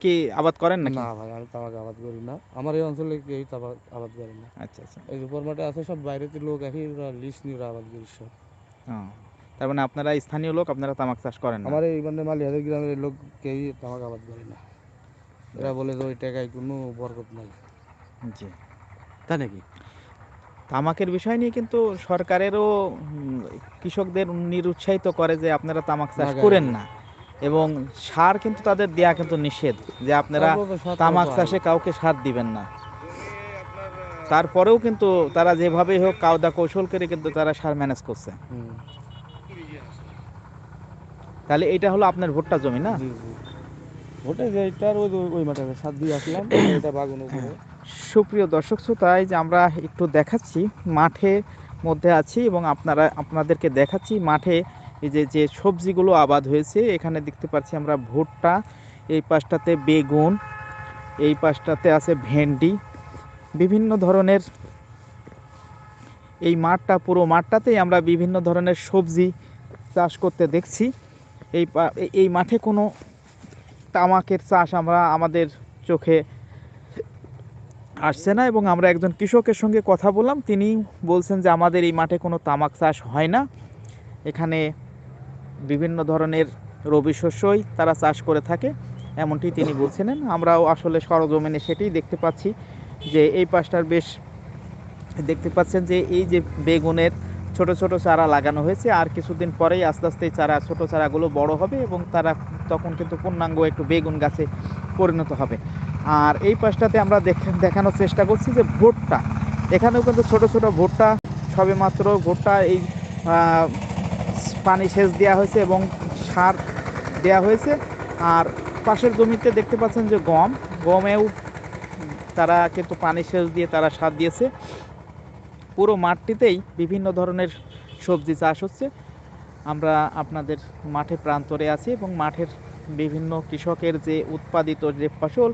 কি আবাদ করেন নাকি? না ভাই আমি তামাক আবাদ করি না। আমার এই অঞ্চলে কেউ তামাক আবাদ করে না। আচ্ছা আচ্ছা। এই উপর মাঠে আছে সব বাইরেতে লোক একই লিস্ট নিয়ে ওরা আবাদ করি সব। তার মানে আপনারা স্থানীয় লোক আপনারা তামাক চাষ করেন না? আমার এই মানে মালিহাদের গ্রামের লোক কেউই তামাক আবাদ করে না। এরা বলে যে ওই টাকায় কোনো বরকত নাই। জি। তাই নাকি? তামাকের বিষয় নিয়ে কিন্তু সরকারেরও কৃষকদের নিরুৎসাহিত করে যে আপনারা তামাক চাষ করেন না। এবং সার কিন্তু তাদের দেয়া কিন্তু নিষেধ যে আপনারা তামাক চাষে কাউকে সার দিবেন না। তারপরেও কিন্তু তারা যেভাবেই হোক কায়দা কৌশল করে কিন্তু তারা সার ম্যানেজ করছে। তাহলে এটা হলো আপনার ভুট্টা জমি না? জি জি। ওটা যে এটার ওই ওই মাঠে সাত দিয়ে আসলাম এটা বাগুন সুপ্রিয় দর্শক শ্রোতাই যে আমরা একটু দেখাচ্ছি মাঠে মধ্যে আছি এবং আপনারা আপনাদেরকে দেখাচ্ছি মাঠে এই যে যে সবজিগুলো আবাদ হয়েছে, এখানে দেখতে পাচ্ছি আমরা ভুট্টা, এই পাশটাতে বেগুন, এই পাশটাতে আছে ভেন্ডি, বিভিন্ন ধরনের এই মাঠটা, পুরো মাঠটাতেই আমরা বিভিন্ন ধরনের সবজি চাষ করতে দেখছি। এই এই মাঠে কোনো তামাকের চাষ আমরা, আমাদের চোখে আসছে না এবং আমরা একজন কৃষকের সঙ্গে কথা বললাম। তিনি বলছেন যে, আমাদের এই মাঠে কোনো তামাক চাষ হয় না। এখানে বিভিন্ন ধরনের রবি শস্যই তারা চাষ করে থাকে, এমনটি তিনি বলছিলেন। আমরাও আসলে সরজমিনে সেটাই দেখতে পাচ্ছি যে এই পাশটার বেশ দেখতে পাচ্ছেন যে এই যে বেগুনের ছোট ছোট চারা লাগানো হয়েছে, আর কিছুদিন পরেই আস্তে আস্তে চারা, ছোট চারাগুলো বড় হবে এবং তারা তখন কিন্তু পূর্ণাঙ্গ একটু বেগুন গাছে পরিণত হবে। আর এই পাশটাতে আমরা দেখ- দেখানোর চেষ্টা করছি যে ভুট্টা। এখানেও কিন্তু ছোট ছোট ভুট্টা সবে মাত্র ভুট্টা এই পানি সেচ দেওয়া হয়েছে এবং সার দেওয়া হয়েছে। আর পাশের জমিতে দেখতে পাচ্ছেন যে গম, গমেও তারা কিন্তু পানি সেচ দিয়ে তারা সার দিয়েছে। পুরো মাঠটিতেই বিভিন্ন ধরনের সবজি চাষ হচ্ছে। আমরা আপনাদের মাঠে প্রান্তরে আছি এবং মাঠের বিভিন্ন কৃষকের যে উৎপাদিত যে ফসল,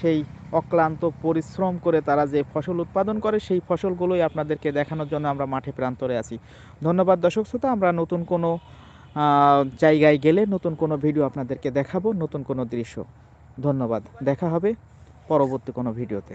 সেই অক্লান্ত পরিশ্রম করে তারা যে ফসল উৎপাদন করে, সেই ফসলগুলোই আপনাদেরকে দেখানোর জন্য আমরা মাঠে প্রান্তরে আছি। ধন্যবাদ দর্শক শ্রোতা, আমরা নতুন কোনো জায়গায় গেলে নতুন কোনো ভিডিও আপনাদেরকে দেখাবো, নতুন কোনো দৃশ্য। ধন্যবাদ, দেখা হবে পরবর্তী কোনো ভিডিওতে।